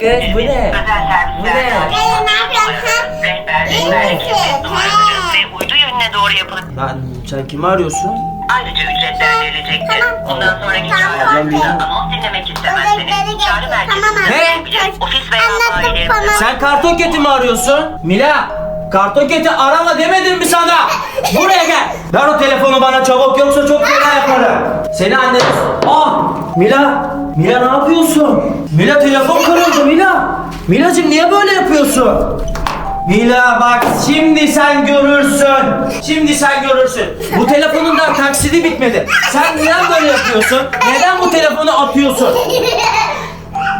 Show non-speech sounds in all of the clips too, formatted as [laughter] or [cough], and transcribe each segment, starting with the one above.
Kız bu ne? Bu ne? Ne yapıyorsun? Rehberlik, ve uydu yönüne doğru yapılıp Lan sen kimi arıyorsun? ayrıca ücretler verilecektir. Bundan sonraki çağrılarda anons dinlemek istemezseniz çağrı merkezine ulaşabilir. Ofis veya Anlattım bana. Sen karton keti mi arıyorsun? Mila! Karton keti arama demedim mi sana? Buraya gel. Ver o telefonu bana çabuk yoksa çok fena yaparım. Seni annen... Ah! Mila! Mila ne yapıyorsun? Mila telefon kırıldı Mila. Milacığım niye böyle yapıyorsun? Mila bak şimdi sen görürsün. Şimdi sen görürsün. Bu telefonun da taksidi bitmedi. Sen neden böyle yapıyorsun? Neden bu telefonu atıyorsun? [laughs]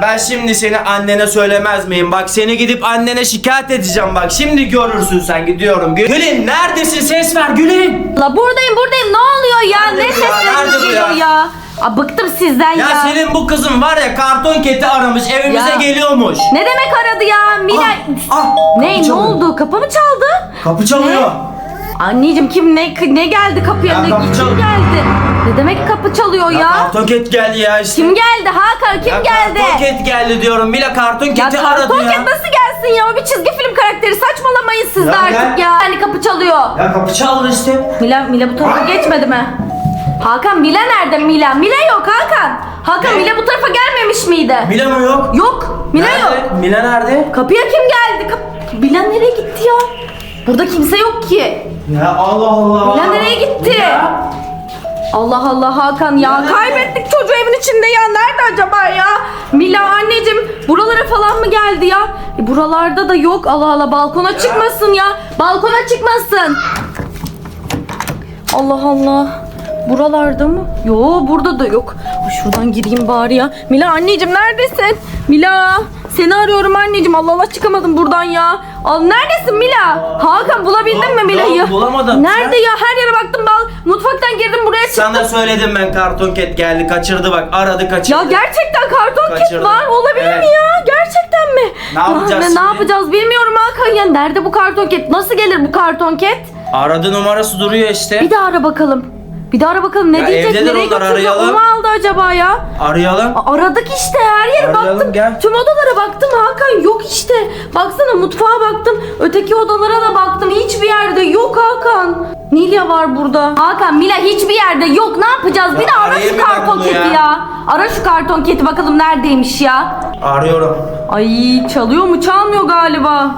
Ben şimdi seni annene söylemez miyim? Bak seni gidip annene şikayet edeceğim bak. Şimdi görürsün sen gidiyorum. Gül- Gülün neredesin? Ses ver Gülün. La buradayım buradayım ne oluyor ya? Nerede ne bu ya? Nerede sesleriniz bu geliyor ya? ya? Aa, bıktım sizden ya. Ya senin bu kızın var ya karton keti aramış evimize Ya. geliyormuş. Ne demek aradı ya? Mila... Ah, ah, ne kapı ne çalıyor. oldu? Kapı mı çaldı? Kapı çalıyor. Anneciğim kim ne ne geldi kapıya? Ya ne kapı kim çal- geldi? Ne demek kapı çalıyor ya? Ya karton ket geldi ya işte. Kim geldi Hakan? Kim Ya geldi? Karton ket geldi diyorum. Mila karton Ya aradı ya. ket nasıl gelsin ya? O bir çizgi film karakteri. Saçmalamayın siz de Ya artık gel. ya. Hani kapı çalıyor. Ya kapı çaldı işte. Mila, Mila bu tarafa geçmedi mi? Hakan Mila nerede Mila? Mila yok Hakan. Hakan Ne? Mila bu tarafa gelmemiş miydi? Mila mı yok? Yok. Mila Nerede? yok. Mila nerede? Kapıya kim geldi? Kap- Mila nereye gitti ya? Burada kimse yok ki. Ya Allah Allah. Mila nereye gitti? Ya. Allah Allah Hakan ya. Kaybettik çocuğu evin içinde ya. Nerede acaba ya? Mila anneciğim buralara falan mı geldi ya? E, buralarda da yok. Allah Allah balkona çıkmasın ya. Balkona çıkmasın. Allah Allah. Buralarda mı? Yo burada da yok. Ay, şuradan gireyim bari ya. Mila anneciğim neredesin? Mila seni arıyorum anneciğim. Allah Allah çıkamadım buradan ya. Al neredesin Mila? Hakan bulabildin mi Mila'yı? Yok, bulamadım. Nerede ya? Her yere baktım. Bal mutfaktan girdim buraya çıktım. Sana söyledim ben karton ket geldi kaçırdı bak aradı kaçırdı. Ya gerçekten karton Kaçırdım. var. Olabilir Evet. mi ya? Gerçekten mi? Ne yapacağız Ya, ne, şimdi? ne yapacağız bilmiyorum Hakan ya. Nerede bu karton kit? Nasıl gelir bu karton kit? Aradı numarası duruyor işte. Bir daha ara bakalım. Bir daha ara bakalım. Ne Ya diyecek? evdeler Nereye onlar, götürecek? arayalım. O mu aldı acaba ya? Arayalım. A- Aradık işte her yere Arayalım, baktım. gel. Tüm odalara baktım Hakan yok işte. Baksana mutfağa baktım. Öteki odalara da baktım. Hiçbir yerde yok Hakan. Nilya var burada. Hakan Mila hiçbir yerde yok. Ne yapacağız? Ya bir de ara arayayım şu bir karton dakika keti ya. ya. Ara şu karton keti bakalım neredeymiş ya. Arıyorum. Ay çalıyor mu? Çalmıyor galiba.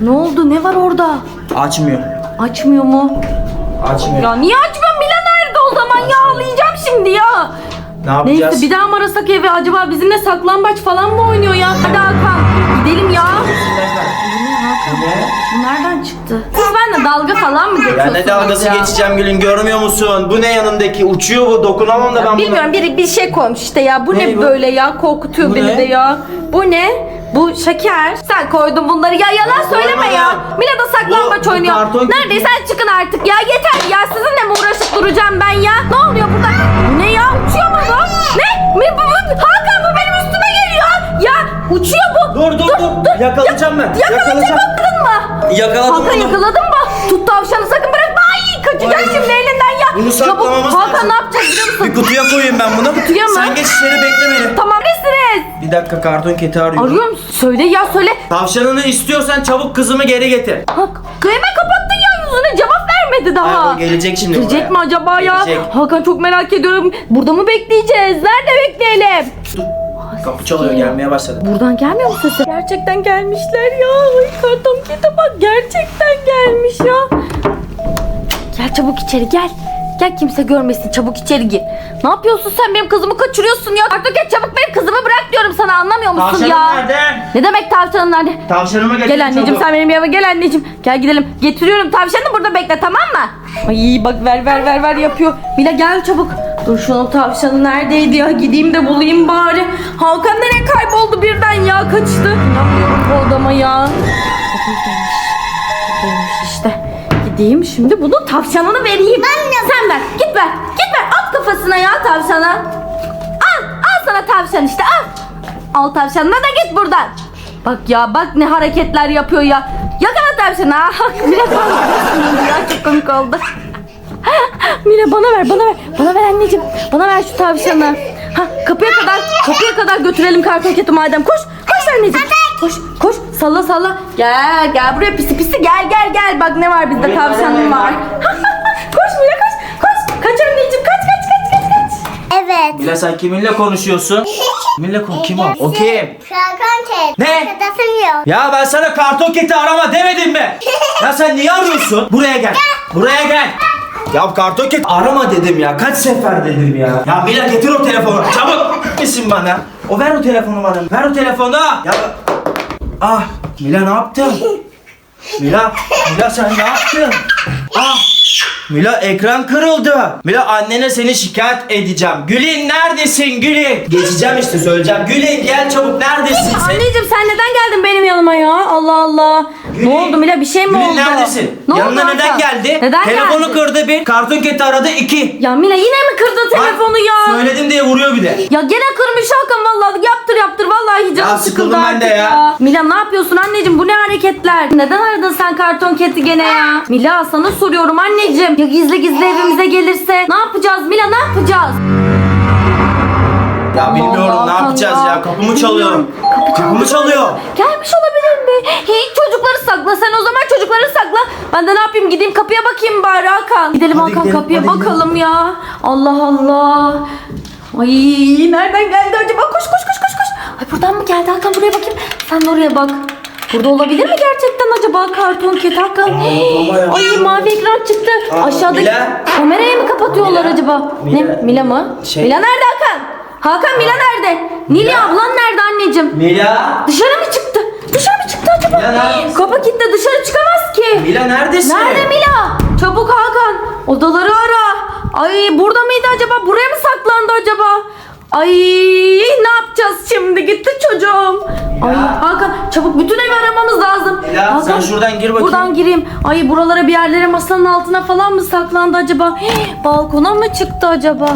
Ne oldu? Ne var orada? Açmıyor. Açmıyor mu? Açmıyor. Ya niye açmıyor? Şimdi ya. ne yapacağız? Neyse bir daha mı arasak evi? Acaba bizimle saklambaç falan mı oynuyor ya? Hadi Hakan gidelim ya. Bu nereden çıktı? Siz benimle dalga falan mı Ya geçiyorsunuz ne dalgası ya? geçeceğim Gülün görmüyor musun? Bu ne yanındaki? Uçuyor bu dokunamam da ben buna. Bilmiyorum biri bir şey koymuş işte ya. Bu ne, Ne bu? böyle ya? Korkutuyor Bu beni ne? de ya. Bu ne? Bu şeker. Sen koydun bunları. Ya yalan Ben söyleme ya. koymadım. Mila da saklambaç Bu- bu oynuyor. karton- Neredeyse çıkın artık ya. Yeter ya. Sizinle mi uğraşıp duracağım ben ya? Ne oluyor burada? Bu ne ya? Uçuyor mu bu? Ne? Mi, bu, bu, Hakan bu benim üstüme geliyor. Ya uçuyor bu. Dur dur dur. Yakalayacağım ben. Yakalayacağım. Yakaladın mı? Yakaladım Hakan bunu. yakaladın mı? Tut tavşanı sakın bırakma. Ay kaçacak Ay. şimdi elinden ya. Bunu saklamamız. Hakan lazım. ne yapacağız biliyor musun? Bir kutuya koyayım ben bunu. Kutuya mı? Sen geç içeri bekle beni. Tamam nesiniz? Bir dakika karton keti arıyorum. Arıyor musun? Söyle ya söyle. Tavşanını istiyorsan çabuk kızımı geri getir. Bak hemen kapattın ya yüzüne cevap vermedi daha. Ay, o gelecek şimdi Gelecek buraya. mi acaba ya? Gelecek. Hakan çok merak ediyorum. Burada mı bekleyeceğiz? Nerede bekleyelim? Kapı çalıyor gelmeye başladı. Buradan gelmiyor mu sesi? Gerçekten gelmişler ya. Ay karton kete bak gerçekten gelmiş ya. Gel çabuk içeri gel. Gel kimse görmesin çabuk içeri gir. Ne yapıyorsun sen benim kızımı kaçırıyorsun ya. Karton ket çabuk benim kızımı bırak diyorum sana anlamıyor musun Tavşanım ya? nerede? Ne demek tavşanın nerede? Tavşanımı getir Gel anneciğim çabuk. sen benim yanıma gel anneciğim. Gel gidelim. Getiriyorum tavşanı burada bekle tamam mı? Ay bak ver ver ver ver yapıyor. Mila gel çabuk. Dur şunun tavşanı neredeydi ya? Gideyim de bulayım bari. Hakan nereye kayboldu birden ya? Kaçtı. İnanmıyorum bu adama ya. Gideyim şimdi bunun tavşanını vereyim. Sen ver. Git ver. Git ver. At kafasına ya tavşana. Al. Al sana tavşan işte al. Al tavşanına da git buradan. Bak ya bak ne hareketler yapıyor ya. Yakala tavşanı ha. Mila kaldı. ya çok komik oldu. [laughs] Mila bana ver bana ver. Bana ver anneciğim. Bana ver şu tavşanı. Ha kapıya kadar kapıya kadar götürelim karton keti madem. Koş. Koş anneciğim. Koş koş salla salla. Gel gel buraya pisi pisi gel gel gel. Bak ne var bizde tavşanım var. [laughs] koş Mila koş koş. Kaç anneciğim kaç kaç kaç kaç kaç. Evet. Mila sen kiminle konuşuyorsun? [laughs] Kiminle kon kim o? O kim? Kalkan Ne? Arkadaşım yok. Ya ben sana karton keti arama demedim mi? [laughs] Ya sen niye arıyorsun? Buraya gel. Buraya gel. Ya karton ket arama dedim ya. Kaç sefer dedim ya. Ya Mila getir o telefonu. Çabuk. Misin bana? O ver o telefonu bana. Ver o telefonu. Ya Ah Mila ne yaptın? [laughs] Mila, Mila sen ne yaptın? Ah Mila ekran kırıldı. Mila annene seni şikayet edeceğim. Gülün neredesin Gülün? Geçeceğim işte söyleyeceğim. Gülün gel çabuk neredesin sen? Anneciğim sen neden geldin benim yanıma ya? Allah Allah. Gülün. Ne oldu Mila bir şey mi Gülün oldu? neredesin? Ne Yanına oldu neden Hakan? geldi? Neden Telefonu geldi? kırdı bir. Karton keti aradı iki. Ya Mila yine mi kırdın telefonu ya? Söyledim diye vuruyor bir de. Ya gene kırmış Hakan vallahi yaptır yaptır vallahi canım Ya sıkıldı sıkıldım ben de artık ya. Mila ne yapıyorsun anneciğim bu ne hareketler? Neden aradın sen karton keti gene ya? Mila sana soruyorum anneciğim. Ya gizli gizli evimize gelirse ne yapacağız Mila ne yapacağız? Ya bilmiyorum Allah ne yapacağız ya. Kapımı çalıyorum. Kapı Kapımı çalıyor. Gelmiş olabilir mi? Hiç çocukları sakla. Sen o zaman çocukları sakla. Ben de ne yapayım? Gideyim kapıya bakayım bari Hakan. Gidelim Hadi Hakan gidelim, kapıya hadi gidelim. bakalım ya. Allah Allah. Ay nereden geldi acaba? Koş koş koş koş koş. Ay buradan mı geldi Hakan? Buraya bakayım. Sen de oraya bak. Burada olabilir mi gerçekten acaba karton ket Hakan? baba ya. Ay mavi ekran çıktı. Aa, Aşağıdaki Mila. kamerayı mı kapatıyorlar Mila. acaba? Mila. Ne? Mila mı? Şey- Mila nerede Hakan? Hakan Mila nerede? Nilay ablan nerede anneciğim? Mila. Dışarı mı çıktı? Dışarı mı çıktı acaba? Mila neredesin? Kapı kilitli dışarı çıkamaz ki. Mila neredesin? Nerede Mila? Çabuk Hakan. Odaları ara. Ay burada mıydı acaba? Buraya mı saklandı acaba? Ay ne yapacağız şimdi? Gitti çocuğum. Ay Hakan çabuk bütün evi aramamız lazım. Mila, sen şuradan gir bakayım. Buradan gireyim. Ay buralara bir yerlere masanın altına falan mı saklandı acaba? Hii, balkona mı çıktı acaba?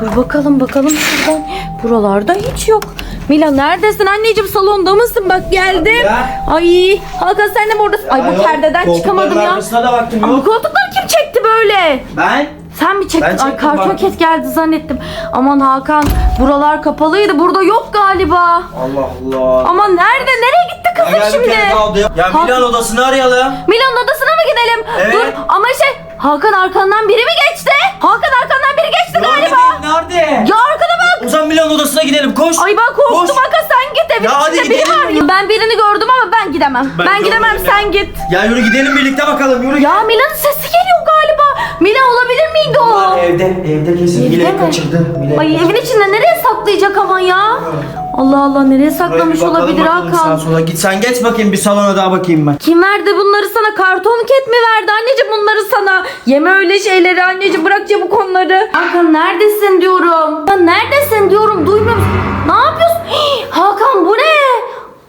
Dur bakalım bakalım şuradan. Buralarda hiç yok. Mila neredesin anneciğim salonda mısın? Bak geldim. Ya. Ay Hakan sen de mi oradasın? Ay bu Yok, perdeden koltukların çıkamadım ya. arkasına da baktım bu yok. koltukları kim çekti böyle? Ben? Sen mi çektin? Ben Ay çektim, karton baktım. ket geldi zannettim. Aman Hakan buralar kapalıydı. Burada yok galiba. Allah Allah. Ama nerede? Nereye gitti kızım bir şimdi? kere daha odaya- Ya Hakan- Milan odasını arayalım. Milan'ın odasına mı gidelim? Evet. Dur ama şey Hakan arkandan biri mi geçti? Hakan arkandan biri geçti galiba. Nerede? Ya arkada bak. O zaman Milan odasına gidelim koş. Ay ben korktum Koş. Hakan sen git evin Ya hadi içinde biri gidelim var. ya. Ben birini gördüm ama ben gidemem. Ben, Ben gidemem görmedim ya. sen git. Ya yürü gidelim birlikte bakalım yürü. Ya Milan'ın sesi geliyor Milan olabilir miydi o? Evde, evde kesin. Evde Milan mi? kaçırdı. Milan Ay evin içinde nereye saklayacak ama ya? Allah Allah nereye saklamış olabilir Hakan? Sağa sola git sen geç bakayım bir salona daha bakayım ben. Kim verdi bunları sana? Karton ket mi verdi anneciğim bunları sana? Yeme öyle şeyleri anneciğim bırak çabuk onları. Hakan neredesin diyorum. Ya neredesin diyorum duymuyor musun? Ne yapıyorsun? Hii, Hakan bu ne?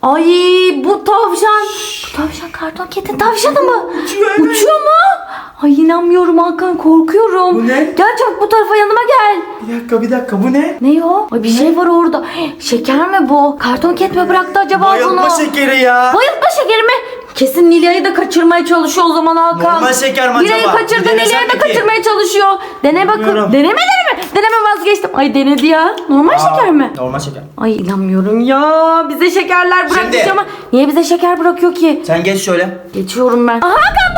Ay bu tavşan. Bu tavşan karton ketin tavşanı mı? Uçuyor, evet. Uçuyor mu? Ay inanmıyorum Hakan korkuyorum. Bu ne? Gel çabuk bu tarafa yanıma gel. Bir dakika bir dakika bu ne? Ne o? Ay bir şey var orada. Şeker mi bu? Karton ket mi bıraktı acaba Bayıltma bunu? şekeri ya. Bayıltma şekeri mi? Kesin Nilay'ı da kaçırmaya çalışıyor o zaman Hakan. Normal şeker mi Nilay'ı acaba? kaçırdı denesem Nilay'ı da mi ki? kaçırmaya çalışıyor. Dene bakın. Bilmiyorum. Denemedin mi? Deneme vazgeçtim. Ay denedi ya. Normal Aa, şeker mi? Normal şeker. Ay inanmıyorum ya. Bize şekerler bırakmış Şimdi. ama niye bize şeker bırakıyor ki? Sen geç şöyle. Geçiyorum ben. Aa, Hakan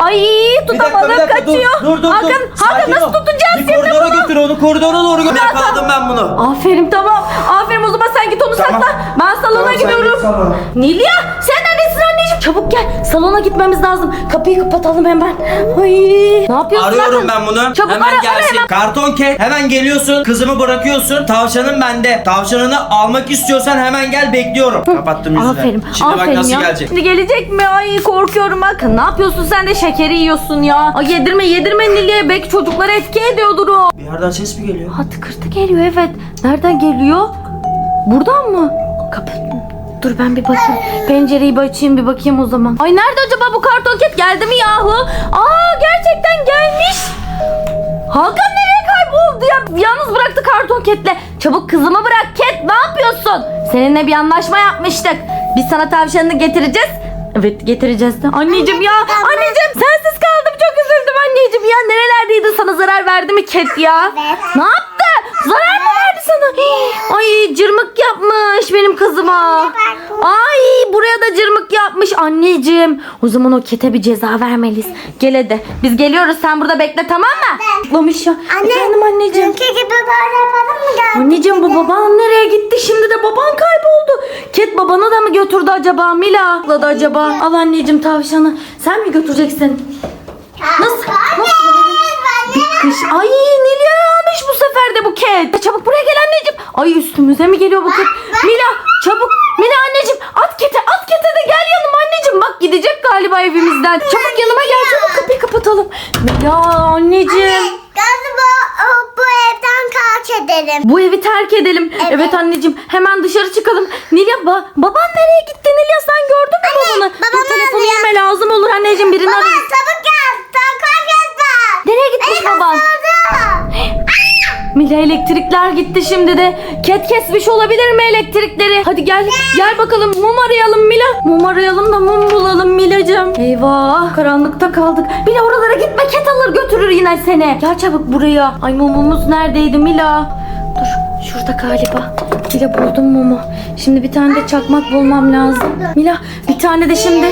Ay tutamadım kaçıyor. dur dur dur. Hakan, dur. Hakan Sakin nasıl ol. tutacağız Bir şimdi koridora bunu? götür onu koridora doğru götür. Yakaladım ben bunu. Aferin tamam. Aferin o zaman sen git onu Tamam. sakla. Ben salona Tamam, sen gidiyorum. git salona. Nilya sen? Çabuk gel. Salona gitmemiz lazım. Kapıyı kapatalım hemen. Ay, ne yapıyorsun? Arıyorum Hakan? ben bunu. Çabuk hemen ara, ara gelsin. hemen. Karton ket. Hemen geliyorsun. Kızımı bırakıyorsun. Tavşanın bende. Tavşanını almak istiyorsan hemen gel bekliyorum. Kapattım yüzünü. Aferin. Şimdi aferin bak nasıl ya. gelecek. Şimdi gelecek mi? Ay korkuyorum Hakan. Ne yapıyorsun sen de şekeri yiyorsun ya. Ay yedirme yedirme Nilya'ya. Belki çocuklara etki ediyordur o. Bir yerden ses mi geliyor? Ha tıkırtı geliyor evet. Nereden geliyor? Buradan mı? Kapı. Dur ben bir bakayım. Pencereyi bir açayım bir bakayım o zaman. Ay nerede acaba bu karton ket geldi mi yahu? Aa gerçekten gelmiş. Hakan nereye kayboldu ya? Yalnız bıraktı karton ketle. Çabuk kızımı bırak ket ne yapıyorsun? Seninle bir anlaşma yapmıştık. Biz sana tavşanını getireceğiz. Evet getireceğiz de. Anneciğim ya. Anneciğim sensiz kaldım çok üzüldüm anneciğim ya. Nerelerdeydi sana zarar verdi mi ket ya? Ne yaptı? Zarar mı verdi. Hii, Ay cırmık yapmış benim kızıma. Ay buraya da cırmık yapmış anneciğim. O zaman o kete bir ceza vermeliyiz. Gel hadi. Biz geliyoruz sen burada bekle tamam mı? Atlamış ya. Efendim anneciğim. Gibi böyle yapalım mı gel? Anneciğim bu baban nereye gitti? Şimdi de baban kayboldu. Ket babanı da mı götürdü acaba? Mila atladı acaba. Al anneciğim tavşanı. Sen mi götüreceksin? Nasıl? Nasıl? Kış. Ay Nilya almış bu sefer de bu ket. Çabuk buraya gel anneciğim. Ay üstümüze mi geliyor bu ket? Mila çabuk. Mila anneciğim at kete at kete de gel yanıma anneciğim. Bak galiba evimizden. Çabuk yanıma gel çabuk kapıyı kapatalım. Mila anneciğim. Galiba o, bu evden kaç edelim. Bu evi terk edelim. Evet, Evet. anneciğim hemen dışarı çıkalım. Nilya ba- baban nereye gitti Nilya sen gördün mü Anne, babanı? Bu telefonu nerede? yeme lazım olur anneciğim birini Baba arayın. çabuk gel. Sakar gezden. Nereye gitmiş baban? Mila elektrikler gitti şimdi de. Ket kesmiş olabilir mi elektrikleri? Hadi gel gel bakalım mum arayalım Mila. Mum arayalım da mum bulalım Milacığım. Eyvah karanlıkta kaldık. Mila oralara gitme ket alır götürür yine seni. Gel çabuk buraya. Ay mumumuz neredeydi Mila? Dur şurada galiba. Mila buldum mumu. Şimdi bir tane de çakmak bulmam lazım. Mila bir tane de şimdi.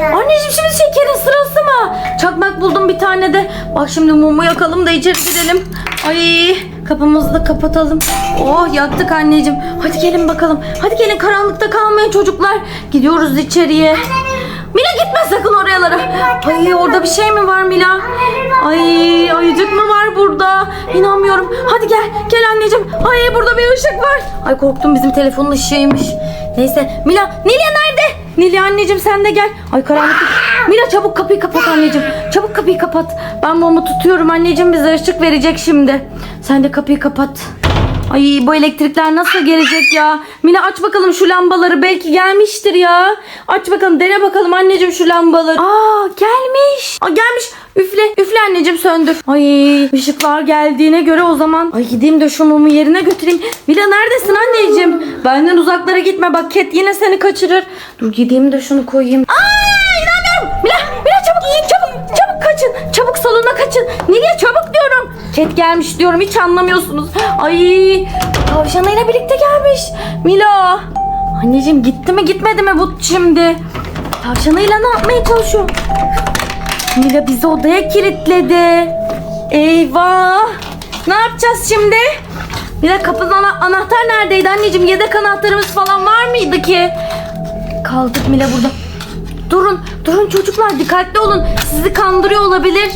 Anneciğim şimdi şekerin sırası mı? Çakmak buldum bir tane de. Bak şimdi mumu yakalım da içeri gidelim. Ay kapımızı da kapatalım. Oh yaktık anneciğim. Hadi gelin bakalım. Hadi gelin karanlıkta kalmayın çocuklar. Gidiyoruz içeriye. Mila gitme sakın oralara. Ay orada bir şey mi var Mila? Ay ayıcık mı var burada? İnanmıyorum. Hadi gel gel anneciğim. Ay burada bir ışık var. Ay korktum bizim telefonun ışığıymış. Neyse Mila Nilya nerede? Nilya anneciğim sen de gel. Ay karanlık. Mila çabuk kapıyı kapat anneciğim. Çabuk kapıyı kapat. Ben mumu tutuyorum anneciğim bize ışık verecek şimdi. Sen de kapıyı kapat. Ay bu elektrikler nasıl gelecek ya? Mila aç bakalım şu lambaları belki gelmiştir ya. Aç bakalım dene bakalım anneciğim şu lambaları. Aa gelmiş. Aa gelmiş. Üfle üfle anneciğim söndür. Ay ışıklar geldiğine göre o zaman. Ay gideyim de şu mumu yerine götüreyim. Mila neredesin anneciğim? Benden uzaklara gitme bak Ket yine seni kaçırır. Dur gideyim de şunu koyayım. Aa inanmıyorum. Mila Mila çabuk çabuk çabuk kaçın. Çabuk salona kaçın. Nereye çabuk diyorum. Ket gelmiş diyorum hiç anlamıyorsunuz. Ay tavşanıyla birlikte gelmiş. Mila. Anneciğim gitti mi gitmedi mi bu şimdi? Tavşanıyla ne yapmaya çalışıyor? Mila bizi odaya kilitledi. Eyvah. Ne yapacağız şimdi? Mila kapının ana- anahtar neredeydi anneciğim? Yedek anahtarımız falan var mıydı ki? Kaldık Mila burada. Durun, durun çocuklar dikkatli olun. Sizi kandırıyor olabilir.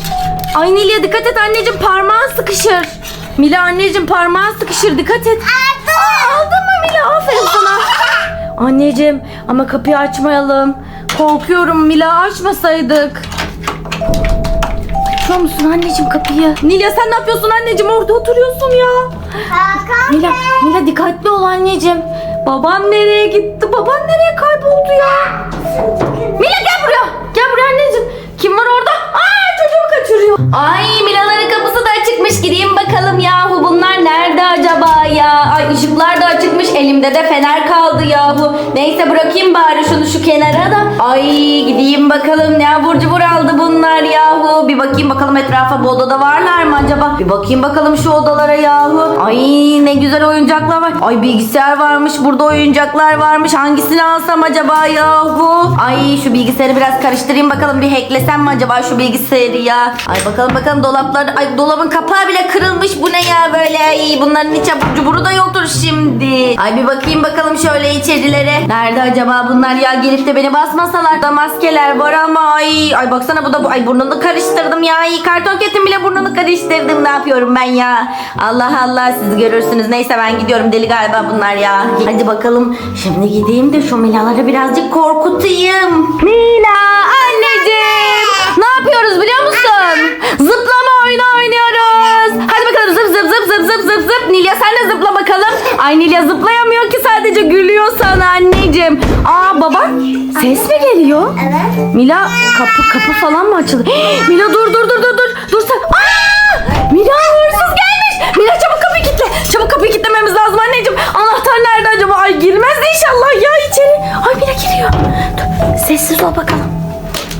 Ay Nilya dikkat et anneciğim parmağın sıkışır. Mila anneciğim parmağın sıkışır dikkat et. Aa, aldın mı Mila? Aferin sana. [laughs] Anneciğim ama kapıyı açmayalım. Korkuyorum Mila açmasaydık. Açıyor musun anneciğim kapıyı? Nilya sen ne yapıyorsun anneciğim orada oturuyorsun ya. Hakan Mila, Mila dikkatli ol anneciğim. Baban nereye gitti? Baban nereye kayboldu ya? Mila gel buraya. Gel buraya anneciğim. Kim var orada? Aa çocuğumu kaçırıyor. Ay Mila'ların kapısı da açıkmış. Gideyim bakalım yahu bunlar nerede acaba ya? Ay ışıklar da açıkmış. Elimde de fener kaldı yahu. Neyse bırakayım bari şunu şu kenara da. Ay gideyim bakalım ne abur cubur aldı bunlar yahu. Bir bakayım bakalım etrafa bu odada varlar mı acaba? Bir bakayım bakalım şu odalara yahu. Ay ne oyuncaklar var. Ay bilgisayar varmış burada oyuncaklar varmış. Hangisini alsam acaba yahu? Ay şu bilgisayarı biraz karıştırayım bakalım bir hacklesem mi acaba şu bilgisayarı ya? Ay bakalım bakalım dolaplar. Ay dolabın kapağı bile kırılmış. Bu ne ya böyle? Ay bunların hiç cuburu da yoktur şimdi. Ay bir bakayım bakalım şöyle içerilere. Nerede acaba bunlar ya? Gelip de beni basmasalar da maskeler var ama ay. Ay baksana bu da bu. Ay burnunu karıştırdım ya. Ay karton ketim bile burnunu karıştırdım. Ne yapıyorum ben ya? Allah Allah siz görürsünüz. Neyse ben gidiyorum. Deli galiba bunlar ya. Hadi bakalım. Şimdi gideyim de şu Mila'ları birazcık korkutayım. Mila anneciğim. Ne yapıyoruz biliyor musun? Zıplama oyunu oynuyoruz. Hadi bakalım zıp zıp zıp zıp zıp zıp zıp. Nilya sen de zıpla bakalım. Ay Nilya zıplayamıyor ki sadece gülüyor sana anneciğim. Aa baba ses mi geliyor? Evet. Mila kapı kapı falan mı açıldı? [gasps] Mila dur dur dur dur dur. Dur sen. Aa! Mila hırsız gelmiş. Mila çabuk Çabuk kapıyı kilitlememiz lazım anneciğim. Anahtar nerede acaba? Ay girmez inşallah ya içeri. Ay Mila giriyor. Dur sessiz ol bakalım.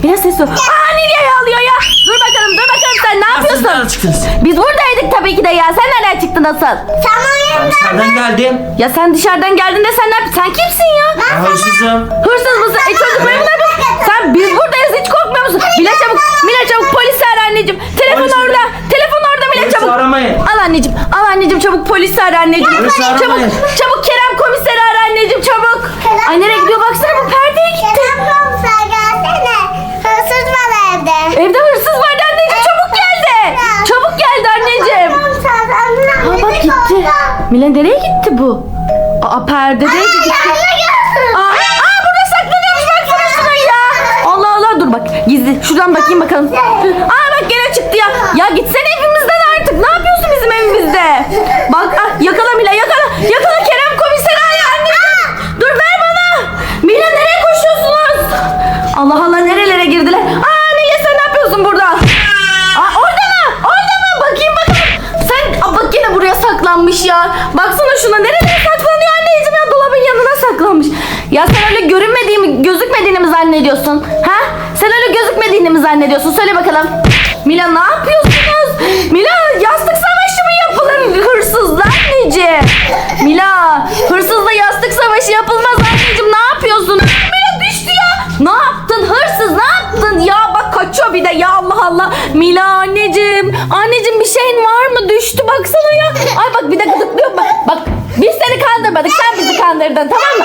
Mila sessiz ol. Aa Nilya'yı alıyor ya. Dur bakalım dur bakalım sen ne yapıyorsun? yapıyorsun? nereden çıktınız? Biz buradaydık tabii ki de ya. Sen nereden çıktın asıl? Sen Ben oyunda dışarıdan geldim. Ya sen dışarıdan geldin de sen ne yap- Sen kimsin ya? Ben hırsızım. Hırsız mısın? E çocuk benim ne yapıyorsun? Sen biz buradayız hiç korkmuyor musun? Mila çabuk. Mila çabuk polisi ara anneciğim. Telefon Polisi- orada. Telefon Polisi çabuk. aramayın. Al anneciğim. Al anneciğim çabuk polisi ara anneciğim. Polisi Çabuk. aramayın. Çabuk Kerem komiseri ara anneciğim çabuk. Ay nereye gidiyor baksana bu perdeye gitti. Kerem komiser gelsene. Hırsız var evde. Evde hırsız vardı anneciğim çabuk geldi. Çabuk geldi anneciğim. Komiser anne. Aa bak gitti. Mila nereye gitti bu? Aa perdedeydi gitti. Aa, aa burada saklanıyormuş baksana şuna ya. Allah Allah dur bak gizli. Şuradan bakayım bakalım. Aa bak gene çıktı ya. Ya gitsene bizim evimizde? Bak ah, yakala Mila yakala. Yakala Kerem komiseri ay anneciğim. Dur ver bana. Mila nereye koşuyorsunuz? Allah Allah nerelere girdiler. Aa Mila sen ne yapıyorsun burada? Aa orada mı? Orada mı? Bakayım bakalım. Sen Aa, bak yine buraya saklanmış ya. Baksana şuna nereye saklanıyor anneciğim ya dolabın yanına saklanmış. Ya sen öyle görünmediğimi, gözükmediğini mi zannediyorsun? Ha? Sen öyle gözükmediğini mi zannediyorsun? Söyle bakalım. Mila ne yapıyorsunuz? Mila yastık anneciğim? Mila hırsızla yastık savaşı yapılmaz anneciğim ne yapıyorsun? Mila düştü ya. Ne yaptın hırsız ne yaptın? Ya bak kaçıyor bir de ya Allah Allah. Mila anneciğim. Anneciğim bir şeyin var mı? Düştü baksana ya. Ay bak bir de gıdıklıyor bak. Bak biz seni kandırmadık sen bizi kandırdın tamam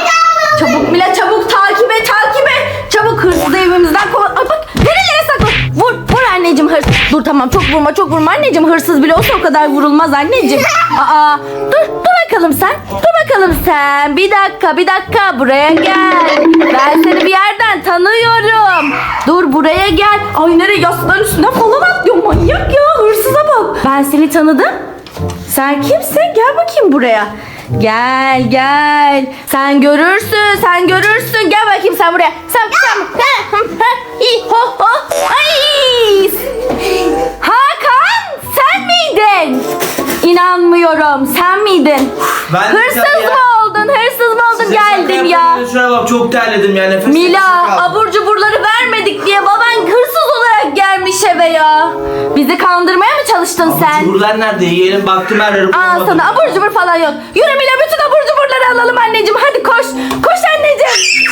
tamam çok vurma çok vurma anneciğim. Hırsız bile olsa o kadar vurulmaz anneciğim. Aa dur dur bakalım sen. Dur bakalım sen. Bir dakika bir dakika buraya gel. Ben seni bir yerden tanıyorum. Dur buraya gel. Ay nereye yastıkların üstüne falan atlıyor manyak ya. Hırsıza bak. Ben seni tanıdım. Sen kimsin? Gel bakayım buraya. Gel gel. Sen görürsün, sen görürsün. Gel bakayım sen buraya. Sen sen. İyi, ho, ho. Ay. Miydin? İnanmıyorum. Sen miydin? Ben Hırsız mı oldun? Hırsız mı oldun? Geldin ya. Şuraya bak çok terledim ya nefes nefese Mila kaldım. abur cuburları vermedik diye baban hırsız olarak gelmiş eve ya. Bizi kandırmaya mı çalıştın sen? Çukurlar nerede? Yiyelim baktım her yere. Aa bulamadım. sana abur cubur falan yok. Yürü Mila bütün abur cuburları alalım anneciğim. Hadi koş. Koş anneciğim.